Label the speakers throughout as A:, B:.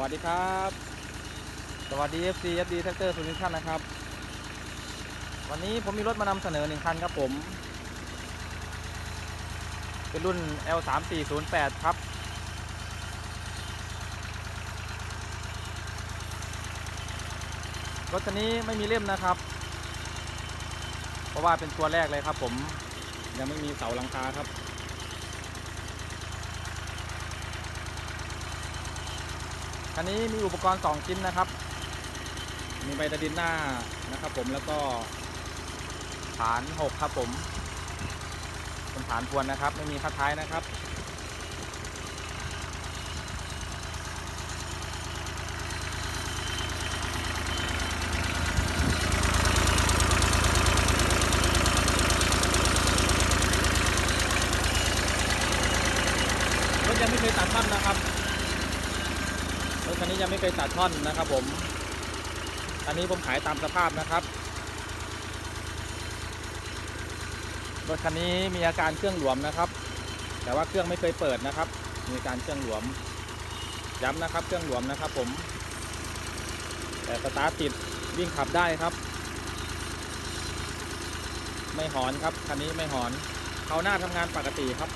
A: วัสดีครับ สวัสดี FC FD Tractor Solution นะครับ วันนี้ผมมีรถมานำเสนอหนึ่งคันครับผม เป็นรุ่น L3408 ครับ รถคันนี้ไม่มีเล่มนะครับ เพราะว่าเป็นตัวแรกเลยครับผม ยังไม่มีเสาหลังคาครับ คันนี้มีอุปกรณ์ 2 ชิ้นนะครับ มีใบตะดินหน้านะครับ ผมแล้วก็ฐาน 6 ครับผมเป็นฐานทวนนะครับ ไม่มีคัดท้ายนะครับรถยังไม่เคยตัดท่อนนะครับ รถคันนี้ยังไม่เคยตัดท่อนนะครับผม อันนี้ผมขายตามสภาพนะครับ รถคันนี้มีอาการเครื่องหลวมนะครับ แต่ว่าเครื่องไม่เคยเปิดนะครับ มีการเครื่องหลวม ย้ำนะครับ เครื่องหลวมนะครับ ผม แต่สตาร์ทติดวิ่งขับได้ครับ ไม่หอนครับ คันนี้ไม่หอน เขาหน้าทำงานปกติครับ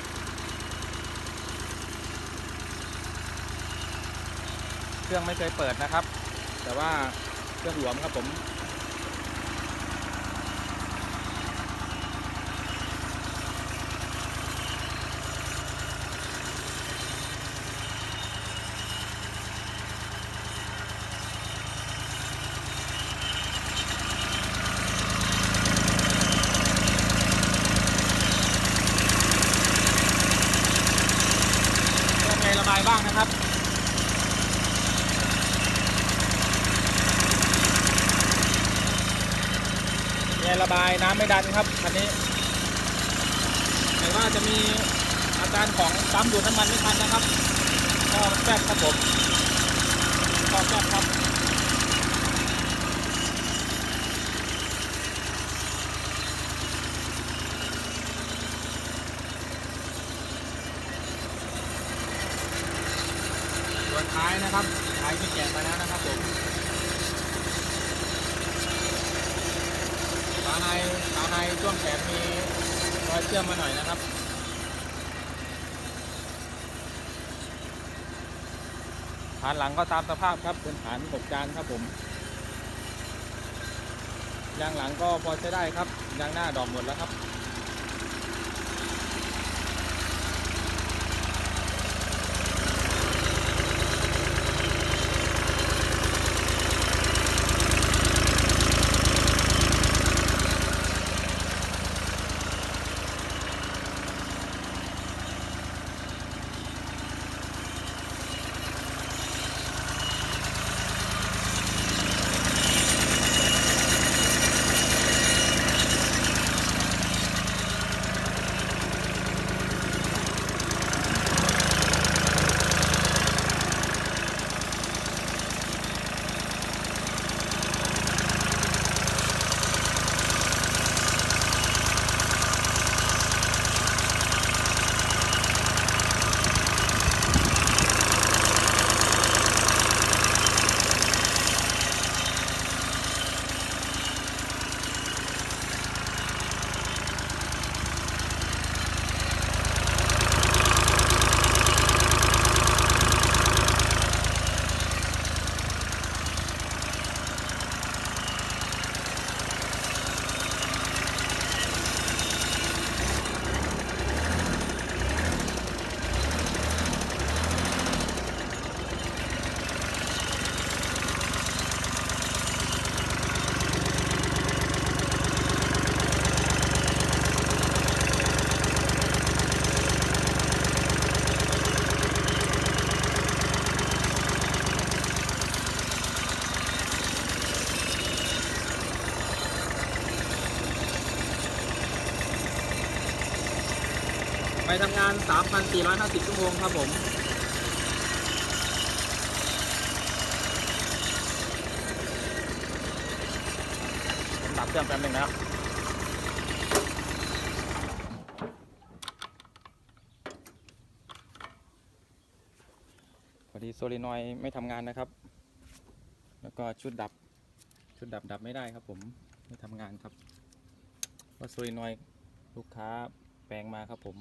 A: เครื่องไม่เคยเปิดนะครับ แต่ว่าเครื่องหลวมครับผมก็ไงระบายบ้างนะครับ ยระบายน้ำไม่ดันครับคันนี้แต่ว่าจะมีอาการของปั๊มดูดน้ำมันไม่ทันนะครับก็แฟบครับผมก็แฟบครับส่วนท้ายนะครับท้ายที่แกะไปแล้วนะครับผม ขา ในขาในช่วงแขนมีรอยเชื่อมมาหน่อยนะครับฐานหลังก็ตามสภาพครับเป็นฐานหกจานครับผมยางหลังก็พอใช้ได้ครับยางหน้าดอกหมดแล้วครับ ไปทำงาน 3,450 ชั่วโมงครับผมผมดับเครื่องแป๊บนึงนะครับพออดีโซลินอยด์ไม่ทำงานนะครับ แล้วก็ชุดดับ ชุดดับดับไม่ได้ครับผม ไม่ทำงานครับเพราะโซลินอยด์ลูกค้าแปลงมาครับผม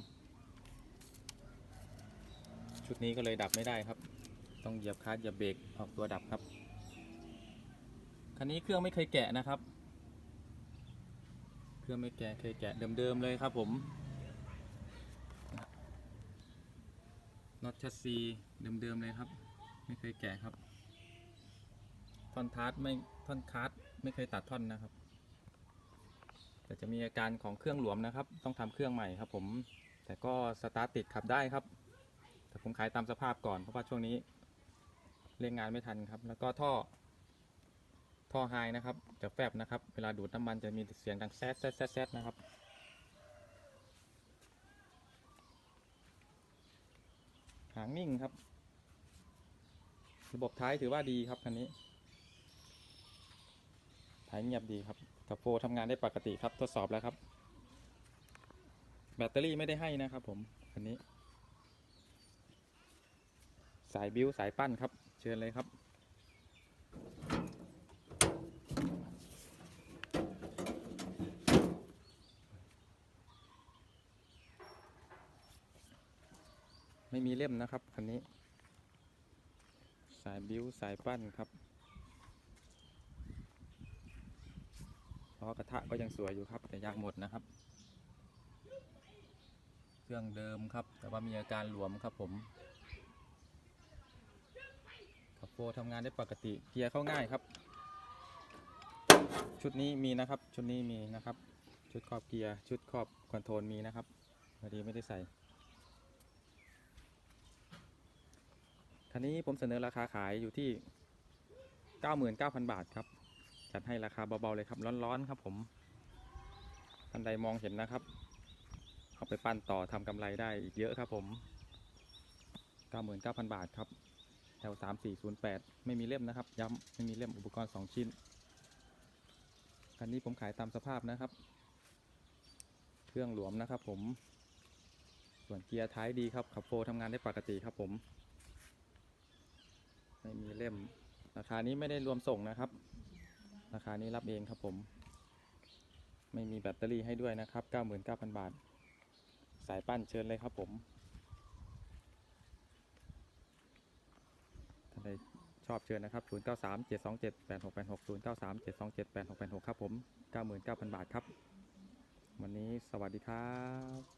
A: ชุดนี้ก็เลยดับไม่ได้ครับ ต้องเหยียบคลัตช์เหยียบเบรกออกตัวดับครับ คันนี้เครื่องไม่เคยแกะนะครับ เครื่องไม่แกะเคยแกะเดิมๆเลยครับผมน็อตชัสซีเดิมๆเลยครับ ไม่เคยแกะครับ ท่อนทาร์ตไม่ท่อนคาร์ดไม่เคยตัดท่อนนะครับ แต่จะมีอาการของเครื่องหลวมนะครับ ต้องทำเครื่องใหม่ครับผม แต่ก็สตาร์ทติดขับได้ครับ แต่ผมขายตามสภาพก่อนเพราะว่าช่วงนี้เร่งงานไม่ทันครับ แล้วก็ท่อ ท่อไฮนะครับจะแฟบนะครับ เวลาดูดน้ำมันจะมีเสียงดังแซดแซดแซดแซดนะครับหางนิ่งครับ ระบบท้ายถือว่าดีครับคันนี้ท้ายเงียบดีครับกับโฟทำงานได้ปกติครับทดสอบแล้วครับ แบตเตอรี่ไม่ได้ให้นะครับผมคันนี้ สายบิ้วสายปั้นครับ เชิญเลยครับ ไม่มีเล่มนะครับคันนี้ สายบิ้วสายปั้นครับล้อกระทะก็ยังสวยอยู่ครับ แต่ยางหมดนะครับ เครื่องเดิมครับ แต่ว่ามีอาการหลวมครับผม โฟทำงานได้ปกติเกียร์เข้าง่ายครับ ชุดนี้มีนะครับ ชุดนี้มีนะครับ ชุดครอบเกียร์ชุดครอบคอนโทรลมีนะครับพอดีไม่ได้ใส่คันนี้ผมเสนอราคาขายอยู่ที่ 99,000 บาทครับ จัดให้ราคาเบาๆเลยครับ ร้อนๆครับผมท่านใดมองเห็นนะครับ เอาไปปั้นต่อทำกำไรได้อีกเยอะครับผม 99,000 บาทครับ L3408 ไม่มีเล่มนะครับ ย้ำไม่มีเล่มอุปกรณ์ 2 ชิ้น คันนี้ผมขายตามสภาพนะครับ เครื่องหลวมนะครับผม ส่วนเกียร์ท้ายดีครับ ขับโฟทำงานได้ปกติครับผม ไม่มีเล่ม ราคานี้ไม่ได้รวมส่งนะครับ ราคานี้รับเองครับผม ไม่มีแบตเตอรี่ให้ด้วยนะครับ 99,000 บาท สายปั้นเชิญเลยครับผมท่านใด ชอบเชิญนะครับ 093 727 8686 093 727 8686 ครับผม 99,000 บาทครับ วันนี้สวัสดีครับ